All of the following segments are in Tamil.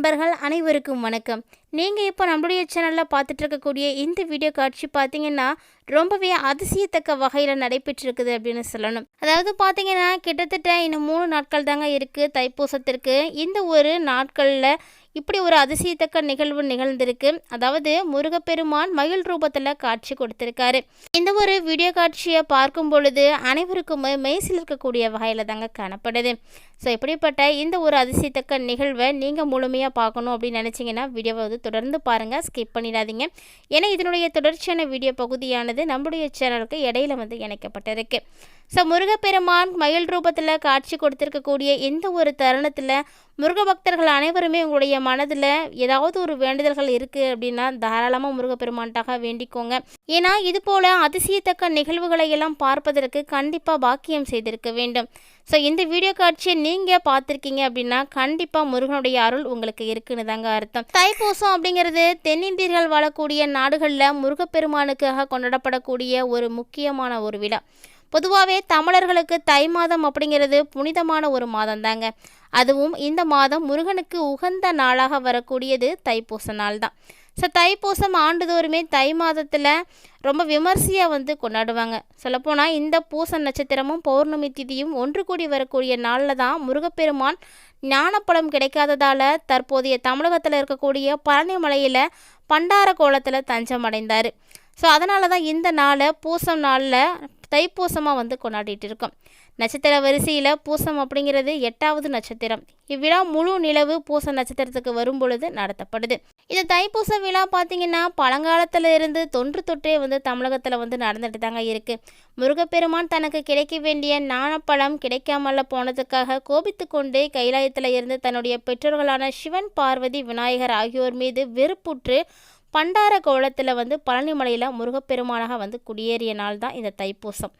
நண்பர்கள் அனைவருக்கும் வணக்கம். நீங்கள் இப்போ நம்மளுடைய சேனலில் பார்த்துட்டு இருக்கக்கூடிய இந்த வீடியோ காட்சி பார்த்தீங்கன்னா ரொம்பவே அதிசயத்தக்க வகையில் நடைபெற்றிருக்குது அப்படின்னு சொல்லணும். அதாவது பார்த்தீங்கன்னா கிட்டத்தட்ட இன்னும் மூணு நாட்கள் தாங்க இருக்குது தைப்பூசத்திற்கு. இந்த ஒரு நாட்களில் இப்படி ஒரு அதிசயத்தக்க நிகழ்வு நிகழ்ந்திருக்கு. அதாவது முருகப்பெருமான் மயில் ரூபத்தில் காட்சி கொடுத்திருக்காரு. இந்த ஒரு வீடியோ காட்சியை பார்க்கும் பொழுது அனைவருக்குமே மெய்சில் இருக்கக்கூடிய வகையில் தாங்க காணப்படுது. ஸோ இப்படிப்பட்ட இந்த ஒரு அதிசயத்தக்க நிகழ்வை நீங்கள் முழுமையாக பார்க்கணும் அப்படின்னு நினச்சிங்கன்னா வீடியோவை வந்து தொடர்ந்து பாருங்கள் ஸ்கிப் பண்ணிடாதீங்க. ஏன்னா இதனுடைய தொடர்ச்சியான வீடியோ பகுதியானது நம்முடைய சேனலுக்கு இடையில வந்து இணைக்கப்பட்டிருக்கு. ஸோ முருகப்பெருமான் மயில் ரூபத்தில் காட்சி கொடுத்துருக்கக்கூடிய எந்த ஒரு தருணத்தில் முருக பக்தர்கள் அனைவருமே உங்களுடைய மனதில் ஏதாவது ஒரு வேண்டுதல்கள் இருக்குது அப்படின்னா தாராளமாக முருகப்பெருமான்ட்டாக வேண்டிக்கோங்க. ஏன்னா இது போல் அதிசயத்தக்க நிகழ்வுகளை எல்லாம் பார்ப்பதற்கு கண்டிப்பாக பாக்கியம் செய்திருக்க வேண்டும். ஸோ இந்த வீடியோ காட்சியை நீங்கள் பார்த்துருக்கீங்க அப்படின்னா கண்டிப்பாக முருகனுடைய அருள் உங்களுக்கு இருக்குன்னு தாங்க அர்த்தம். தைப்பூசம் அப்படிங்கிறது தென்னிந்தியர்கள் வாழக்கூடிய நாடுகளில் முருகப்பெருமானுக்காக கொண்டாடப்படக்கூடிய ஒரு முக்கியமான ஒரு விழா. பொதுவாகவே தமிழர்களுக்கு தை மாதம் அப்படிங்கிறது புனிதமான ஒரு மாதம் தாங்க அதுவும் இந்த மாதம் முருகனுக்கு உகந்த நாளாக வரக்கூடியது தைப்பூச நாள் தான் ஸோ தைப்பூசம் ஆண்டுதோறுமே தை மாதத்தில் ரொம்ப விமர்சையாக வந்து கொண்டாடுவாங்க. சொல்லப்போனால் இந்த பூச நட்சத்திரமும் பௌர்ணமி திதியும் ஒன்று கூடி வரக்கூடிய நாளில் தான் முருகப்பெருமான் ஞானப்பழம் கிடைக்காததால் தற்போதைய தமிழகத்தில் இருக்கக்கூடிய பழனிமலையில் பண்டார கோலத்தில் தஞ்சம் அடைந்தார் ஸோ அதனால தான் இந்த நாளை பூசம் நாளில் தைப்பூசமாக வந்து கொண்டாடிட்டு இருக்கோம் நட்சத்திர வரிசையில் பூசம் அப்படிங்கிறது எட்டாவது நட்சத்திரம். இவ்விழா முழு நிலவு பூச நட்சத்திரத்துக்கு வரும் பொழுது நடத்தப்படுது. இந்த தைப்பூச விழா பார்த்தீங்கன்னா பழங்காலத்தில் இருந்து தொன்று தொற்றே வந்து தமிழகத்தில் வந்து நடந்துட்டு தாங்க இருக்குது முருகப்பெருமான் தனக்கு கிடைக்க வேண்டிய நாணப்பழம் கிடைக்காமல போனதுக்காக கோபித்து கொண்டு கைலாயத்தில் இருந்து தன்னுடைய பெற்றோர்களான சிவன் பார்வதி விநாயகர் ஆகியோர் மீது வெறுப்புற்று பண்டார கோலத்தில் வந்து பழனிமலையில் முருகப்பெருமானாக வந்து குடியேறிய நாள் தான் இந்த தைப்பூசம்.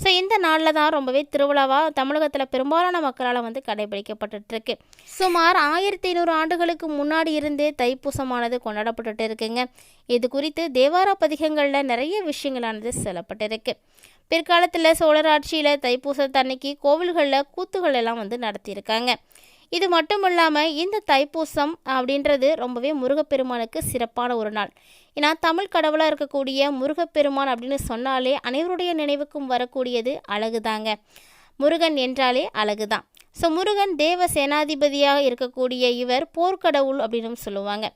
ஸோ இந்த நாளில் தான் ரொம்பவே திருவிழாவாக தமிழகத்தில் பெரும்பாலான மக்களால் வந்து கடைபிடிக்கப்பட்டுருக்கு சுமார் ஆயிரத்தி ஐநூறு ஆண்டுகளுக்கு முன்னாடி இருந்தே தைப்பூசமானது கொண்டாடப்பட்டுட்டு இருக்குங்க இது குறித்து தேவார பதிகங்களில் நிறைய விஷயங்களானது சொல்லப்பட்டிருக்கு. பிற்காலத்தில் சோழர் ஆட்சியில் தைப்பூசத்தன்னைக்கு கோவில்களில் கூத்துகள் எல்லாம் வந்து நடத்தியிருக்காங்க. இது மட்டும் இல்லாமல் இந்த தைப்பூசம் அப்படின்றது ரொம்பவே முருகப்பெருமானுக்கு சிறப்பான ஒரு நாள். ஏன்னா தமிழ் கடவுளாக இருக்கக்கூடிய முருகப்பெருமான் அப்படின்னு சொன்னாலே அனைவருடைய நினைவுக்கும் வரக்கூடியது அழகு தாங்க முருகன் என்றாலே அழகு தான் ஸோ முருகன் தேவ சேனாதிபதியாக இருக்கக்கூடிய இவர் போர்க்கடவுள் அப்படின்னு சொல்லுவாங்க.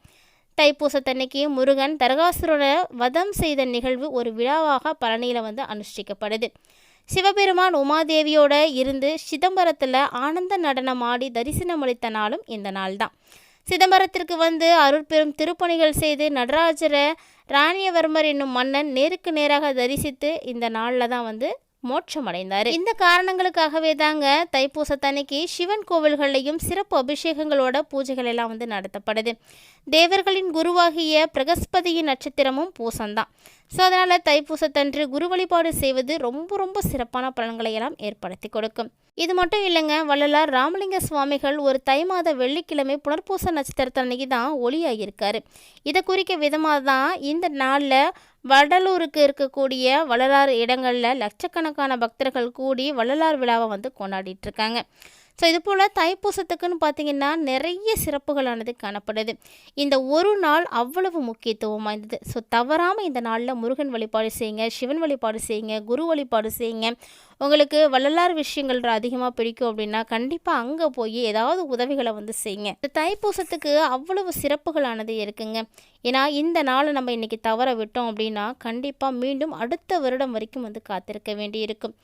தைப்பூசத்தன்னைக்கு முருகன் தரகாசுரனை வதம் செய்த நிகழ்வு ஒரு விழாவாக பழனியில் வந்து அனுஷ்டிக்கப்படுது. சிவபெருமான் உமாதேவியோட இருந்து சிதம்பரத்தில் ஆனந்த நடனம் ஆடி தரிசனம் அளித்த நாளும் இந்த நாள் தான் சிதம்பரத்திற்கு வந்து அருட்பெரும் திருப்பணிகள் செய்து நடராஜரை ராணியவர்மர் என்னும் மன்னன் நேருக்கு நேராக தரிசித்து இந்த நாளில் தான் வந்து மோட்சம் அடைந்தார் இந்த காரணங்களுக்காகவே தாங்க தைப்பூசத்தன்னைக்கு சிவன் கோவில்கள்லையும் சிறப்பு அபிஷேகங்களோட பூஜைகள் எல்லாம் வந்து நடத்தப்படுது. தேவர்களின் குருவாகிய பிரகஸ்பதியின் நட்சத்திரமும் பூசம்தான் ஸோ அதனால் தைப்பூசத்தன்று குரு வழிபாடு செய்வது ரொம்ப ரொம்ப சிறப்பான பலன்களை எல்லாம் ஏற்படுத்தி கொடுக்கும். இது மட்டும் இல்லைங்க வள்ளலார் ராமலிங்க சுவாமிகள் ஒரு தை மாத வெள்ளிக்கிழமை புனர்பூச நட்சத்திரத்தன்னைக்கு தான் ஒளியாகியிருக்காரு இதை குறிக்க விதமாக தான் இந்த நாளில் வடலூருக்கு இருக்கக்கூடிய வள்ளலார் இடங்களில் லட்சக்கணக்கான பக்தர்கள் கூடி வள்ளலார் விழாவை வந்து கொண்டாடிட்டு இருக்காங்க. ஸோ இது போல் தைப்பூசத்துக்குன்னு பார்த்தீங்கன்னா நிறைய சிறப்புகளானது காணப்படுது. இந்த ஒரு நாள் அவ்வளவு முக்கியத்துவம் வாய்ந்தது. ஸோ தவறாமல் இந்த நாளில் முருகன் வழிபாடு செய்யுங்க சிவன் வழிபாடு செய்யுங்க குரு வழிபாடு செய்யுங்க. உங்களுக்கு வள்ளலார் விஷயங்கள் அதிகமாக பிடிக்கும் அப்படின்னா கண்டிப்பாக அங்கே போய் ஏதாவது உதவிகளை வந்து செய்யுங்க. இந்த தைப்பூசத்துக்கு அவ்வளவு சிறப்புகளானது இருக்குங்க. ஏன்னா இந்த நாளை நம்ம இன்றைக்கி தவற விட்டோம் அப்படின்னா கண்டிப்பாக மீண்டும் அடுத்த வருடம் வரைக்கும் வந்து காத்திருக்க வேண்டி இருக்கும்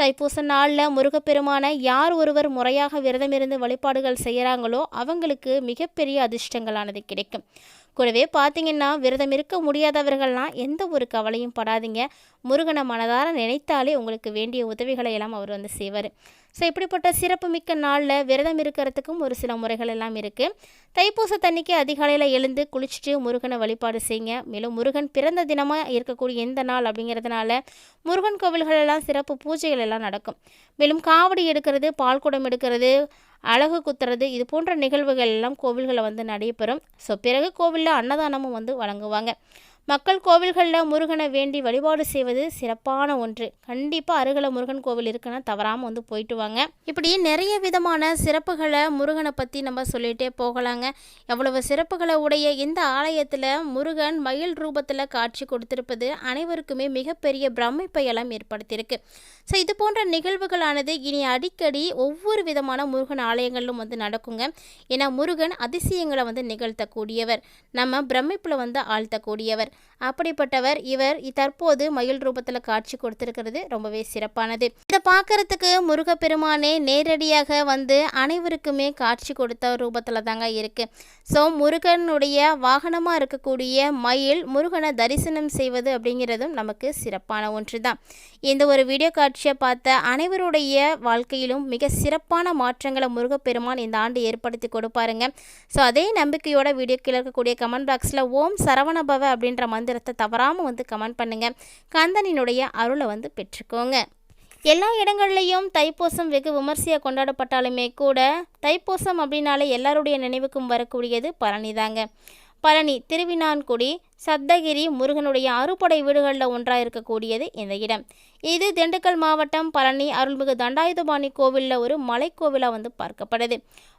தைப்பூச நாளில் முருகப்பெருமானை யார் ஒருவர் முறையாக விரதமிருந்து வழிபாடுகள் செய்கிறாங்களோ அவங்களுக்கு மிகப்பெரிய அதிர்ஷ்டங்களானது கிடைக்கும். கூடவே பார்த்தீங்கன்னா விரதம் இருக்க முடியாதவர்கள்லாம் எந்த ஒரு கவலையும் படாதீங்க. முருகனை மனதார நினைத்தாலே உங்களுக்கு வேண்டிய உதவிகளை எல்லாம் அவர் வந்து செய்வார். ஸோ இப்படிப்பட்ட சிறப்புமிக்க நாளில் விரதம் இருக்கிறதுக்கும் ஒரு சில முறைகள் எல்லாம் இருக்குது தைப்பூச தண்ணிக்கு அதிகாலையில் எழுந்து குளிச்சுட்டு முருகனை வழிபாடு செய்யுங்க. மேலும் முருகன் பிறந்த தினமாக இருக்கக்கூடிய எந்த நாள் அப்படிங்கிறதுனால முருகன் கோவில்களெல்லாம் சிறப்பு பூஜைகள் எல்லாம் நடக்கும். மேலும் காவடி எடுக்கிறது பால் குடம் எடுக்கிறது அழகு குத்துறது இது போன்ற நிகழ்வுகள் எல்லாம் கோவில்களில் வந்து நடைபெறும். ஸோ பிறகு கோவிலில் அன்னதானமும் வந்து வழங்குவாங்க. மக்கள் கோவில்களில் முருகனை வேண்டி வழிபாடு செய்வது சிறப்பான ஒன்று. கண்டிப்பாக அருகில் முருகன் கோவில் இருக்குன்னா தவறாமல் வந்து போயிட்டு வாங்க. இப்படி நிறைய விதமான சிறப்புகளை முருகனை பற்றி நம்ம சொல்லிகிட்டே போகலாங்க. எவ்வளவு சிறப்புகளை உடைய இந்த ஆலயத்தில் முருகன் மயில் ரூபத்தில் காட்சி கொடுத்திருப்பது அனைவருக்குமே மிகப்பெரிய பிரமிப்பையெல்லாம் ஏற்படுத்தியிருக்கு. ஸோ இது போன்ற நிகழ்வுகளானது இனி அடிக்கடி ஒவ்வொரு விதமான முருகன் ஆலயங்களிலும் வந்து நடக்குங்க. ஏன்னா முருகன் அதிசயங்களை வந்து நிகழ்த்தக்கூடியவர். நம்ம பிரமிப்பில் வந்து ஆழ்த்தக்கூடியவர். அப்படிப்பட்டவர் இவர் தற்போது மயில் ரூபத்தில் காட்சி கொடுத்திருக்கிறது ரொம்பவே சிறப்பானது. இதை பார்க்கறதுக்கு முருகப்பெருமானே நேரடியாக வந்து அனைவருக்குமே காட்சி கொடுத்த ரூபத்தில் தாங்க இருக்குது ஸோ முருகனுடைய வாகனமாக இருக்கக்கூடிய மயில் முருகனை தரிசனம் செய்வது அப்படிங்கிறதும் நமக்கு சிறப்பான ஒன்று தான் இந்த ஒரு வீடியோ காட்சியை பார்த்த அனைவருடைய வாழ்க்கையிலும் மிக சிறப்பான மாற்றங்களை முருகப்பெருமான் இந்த ஆண்டு ஏற்படுத்தி கொடுப்பாருங்க. ஸோ அதே நம்பிக்கையோட வீடியோ இருக்கக்கூடிய கமெண்ட் பாக்ஸில் ஓம் சரவணபவ அப்படின்ற மந்திரத்தை தவறாமல் வந்து கமெண்ட் பண்ணுங்கள் கந்தனினுடைய அருளை வந்து பெற்றுக்கோங்க. எல்லா இடங்கள்லையும் தைப்பூசம் வெகு விமர்சையாக கொண்டாடப்பட்டாலுமே கூட தைப்பூசம் அப்படின்னாலே எல்லாருடைய நினைவுக்கும் வரக்கூடியது பழனி தாங்க பழனி திருவினான்குடி சத்தகிரி முருகனுடைய அறுபடை வீடுகளில் ஒன்றாக இருக்கக்கூடியது இந்த இடம். இது திண்டுக்கல் மாவட்டம் பழனி அருள்மிகு தண்டாயுதபாணி கோவிலில் ஒரு மலைக்கோவிலாக வந்து பார்க்கப்படுது.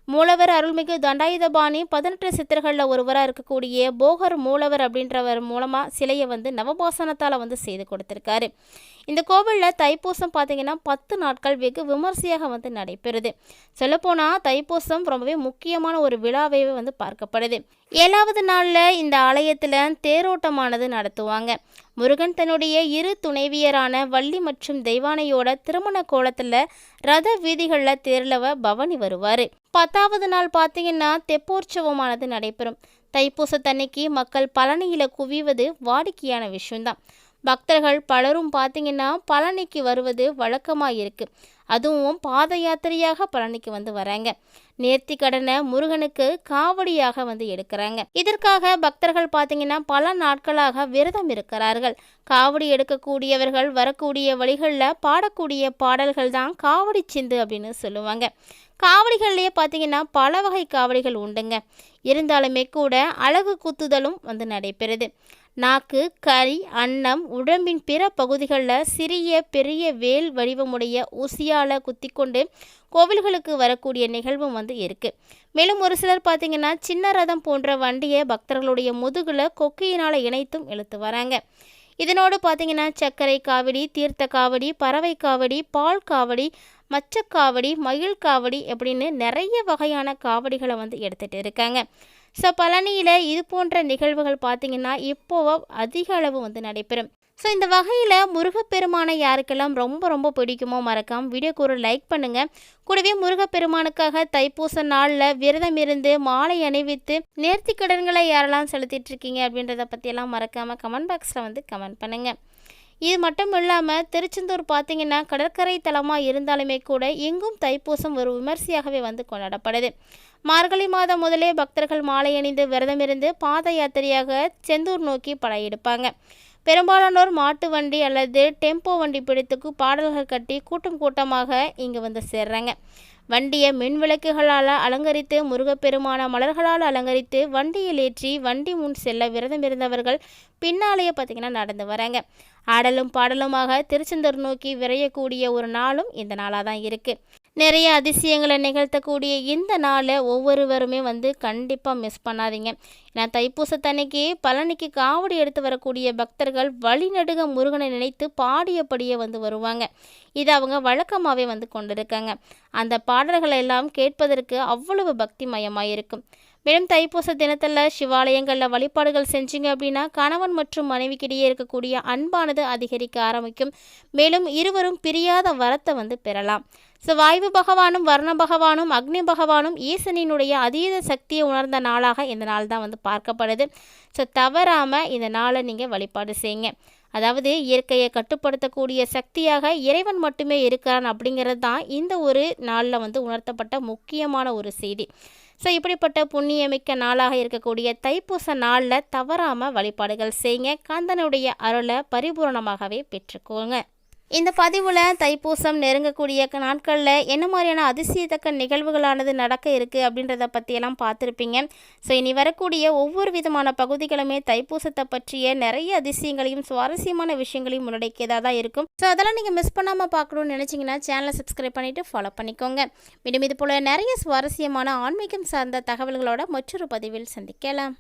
மூலவர் அருள்மிகு தண்டாயுதபாணி பதினெட்டு சித்தர்களில் ஒருவராக இருக்கக்கூடிய போகர் மூலவர் அப்படின்றவர் மூலமாக சிலையை வந்து நவபாசனத்தால் வந்து செய்து கொடுத்துருக்காரு. இந்த கோவிலில் தைப்பூசம் பார்த்திங்கன்னா பத்து நாட்கள் வெகு விமர்சையாக வந்து நடைபெறுது. சொல்லப்போனால் தைப்பூசம் ரொம்பவே முக்கியமான ஒரு விழாவே வந்து பார்க்கப்படுது. ஏழாவது நாளில் இந்த ஆலயத்தில் தேரோட்டமானது நடத்துவாங்க. முருகன் தன்னுடைய இரு துணைவியரான வள்ளி மற்றும் தெய்வானையோட திருமண கோலத்தில் ரத வீதிகளில் தேர்லவ பவனி வருவார். பத்தாவது நாள் பார்த்தீங்கன்னா தெப்போற்சவமானது நடைபெறும். தைப்பூசத்தன்னைக்கு மக்கள் பழனியில் குவிவது வாடிக்கையான விஷயம்தான். பக்தர்கள் பலரும் பார்த்தீங்கன்னா பழனிக்கு வருவது வழக்கமாக இருக்குது அதுவும் பாத யாத்திரையாக பழனிக்கு வந்து வராங்க. நேர்த்தி கடனை முருகனுக்கு காவடியாக வந்து எடுக்கிறாங்க. இதற்காக பக்தர்கள் பார்த்தீங்கன்னா பல நாட்களாக விரதம் இருக்கிறார்கள். காவடி எடுக்கக்கூடியவர்கள் வரக்கூடிய வழிகளில் பாடக்கூடிய பாடல்கள் தான் காவடி சிந்து அப்படின்னு சொல்லுவாங்க. காவடிகள்லேயே பார்த்தீங்கன்னா பல வகை காவடிகள் உண்டுங்க. இருந்தாலுமே கூட அழகு குத்துதலும் வந்து நடைபெறுது. நாக்கு கறி அன்னம் உடம்பின் பிற பகுதிகளில் சிறிய பெரிய வேல் வடிவமுடைய ஊசியால் குத்திக்கொண்டு கோவில்களுக்கு வரக்கூடிய நிகழ்வும் வந்து இருக்குது மேலும் ஒரு சிலர் பார்த்திங்கன்னா சின்ன ரதம் போன்ற வண்டியை பக்தர்களுடைய முதுகில் கொக்கையினால் இணைத்தும் இழுத்து வராங்க. இதனோடு பார்த்தீங்கன்னா சர்க்கரை காவடி தீர்த்த காவடி பறவை காவடி பால் காவடி மச்சக்காவடி மயில் காவடி அப்படின்னு நிறைய வகையான காவடிகளை வந்து எடுத்துகிட்டு இருக்காங்க. ஸோ பழனியில் இது போன்ற நிகழ்வுகள் பார்த்திங்கன்னா இப்போவோ அதிக அளவு வந்து நடைபெறும். ஸோ இந்த வகையில் முருகப்பெருமானை யாருக்கெல்லாம் ரொம்ப ரொம்ப பிடிக்குமோ மறக்காம வீடியோக்கு ஒரு லைக் பண்ணுங்கள் கூடவே முருகப்பெருமானுக்காக தைப்பூச நாளில் விரதம் இருந்து மாலை அணிவித்து நேர்த்தி கடன்களை யாரெல்லாம் செலுத்திட்டு இருக்கீங்க அப்படின்றத பற்றியெல்லாம் மறக்காமல் கமெண்ட் பாக்ஸில் வந்து கமெண்ட் பண்ணுங்கள் இது மட்டும் இல்லாமல் திருச்செந்தூர் பார்த்திங்கன்னா கடற்கரை தலமாக இருந்தாலுமே கூட எங்கும் தைப்பூசம் ஒரு விமர்சையாகவே வந்து கொண்டாடப்படுது. மார்கழி மாதம் முதலே பக்தர்கள் மாலை அணிந்து விரதமிருந்து பாத யாத்திரையாக செந்தூர் நோக்கி படையெடுப்பாங்க. பெரும்பாலானோர் மாட்டு வண்டி அல்லது டெம்போ வண்டி பிடித்துக்கு பாடல்கள் கட்டி கூட்டம் கூட்டமாக இங்கே வந்து சேர்றாங்க. வண்டியை மின் விளக்குகளால் அலங்கரித்து முருகப்பெருமான மலர்களால் அலங்கரித்து வண்டியில் ஏற்றி வண்டி முன் செல்ல விரதம் இருந்தவர்கள் பின்னாலேயே பார்த்திங்கன்னா நடந்து வராங்க. ஆடலும் பாடலுமாக திருச்செந்தூர் நோக்கி விரையக்கூடிய ஒரு நாளும் இந்த நாளாக தான் இருக்குது நிறைய அதிசயங்களை நிகழ்த்தக்கூடிய இந்த நாளை ஒவ்வொருவருமே வந்து கண்டிப்பாக மிஸ் பண்ணாதீங்க. ஏன்னா தைப்பூசத்தன்னைக்கு பழனிக்கு காவடி எடுத்து வரக்கூடிய பக்தர்கள் வழிநடுக முருகனை நினைத்து பாடியபடியே வந்து வருவாங்க. இது அவங்க வழக்கமாகவே வந்து கொண்டிருக்காங்க. அந்த பாடல்களை எல்லாம் கேட்பதற்கு அவ்வளவு பக்தி மயமாக இருக்கும் மேலும் தைப்பூச தினத்தில் சிவாலயங்களில் வழிபாடுகள் செஞ்சீங்க அப்படின்னா கணவன் மற்றும் மனைவிக்கிடையே இருக்கக்கூடிய அன்பானது அதிகரிக்க ஆரம்பிக்கும். மேலும் இருவரும் பிரியாத வரத்தை வந்து பெறலாம். ஸோ வாயு பகவானும் வர்ண பகவானும் அக்னி பகவானும் ஈசனினுடைய அதீத சக்தியை உணர்ந்த நாளாக இந்த நாள் தான் வந்து பார்க்கப்படுது. ஸோ தவறாமல் இந்த நாளை நீங்கள் வழிபாடு செய்யுங்க. அதாவது இயற்கையை கட்டுப்படுத்தக்கூடிய சக்தியாக இறைவன் மட்டுமே இருக்கிறான் அப்படிங்கிறது தான் இந்த ஒரு நாளில் வந்து உணர்த்தப்பட்ட முக்கியமான ஒரு செய்தி. ஸோ இப்படிப்பட்ட புண்ணியமிக்க நாளாக இருக்கக்கூடிய தைப்பூச நாளில் தவறாமல் வழிபாடுகள் செய்யுங்க கந்தனுடைய அருளை பரிபூர்ணமாகவே பெற்றுக்கோங்க. இந்த பதிவில் தைப்பூசம் நெருங்கக்கூடிய நாட்களில் என்ன மாதிரியான அதிசயத்தக்க நிகழ்வுகளானது நடக்க இருக்குது அப்படின்றத பற்றியெல்லாம் பார்த்துருப்பீங்க. ஸோ இனி வரக்கூடிய ஒவ்வொரு விதமான பகுதிகளுமே தைப்பூசத்தை பற்றிய நிறைய அதிசயங்களையும் சுவாரஸ்யமான விஷயங்களையும் முன்னடைக்கியதாக தான் இருக்கும். ஸோ அதெல்லாம் நீங்கள் மிஸ் பண்ணாமல் பார்க்கணும்னு நினச்சிங்கன்னா சேனலை சப்ஸ்கிரைப் பண்ணிவிட்டு ஃபாலோ பண்ணிக்கோங்க. மீண்டும் இது போல் நிறைய சுவாரஸ்யமான ஆன்மீகம் சார்ந்த தகவல்களோட மற்றொரு பதிவில் சந்திக்கலாம்.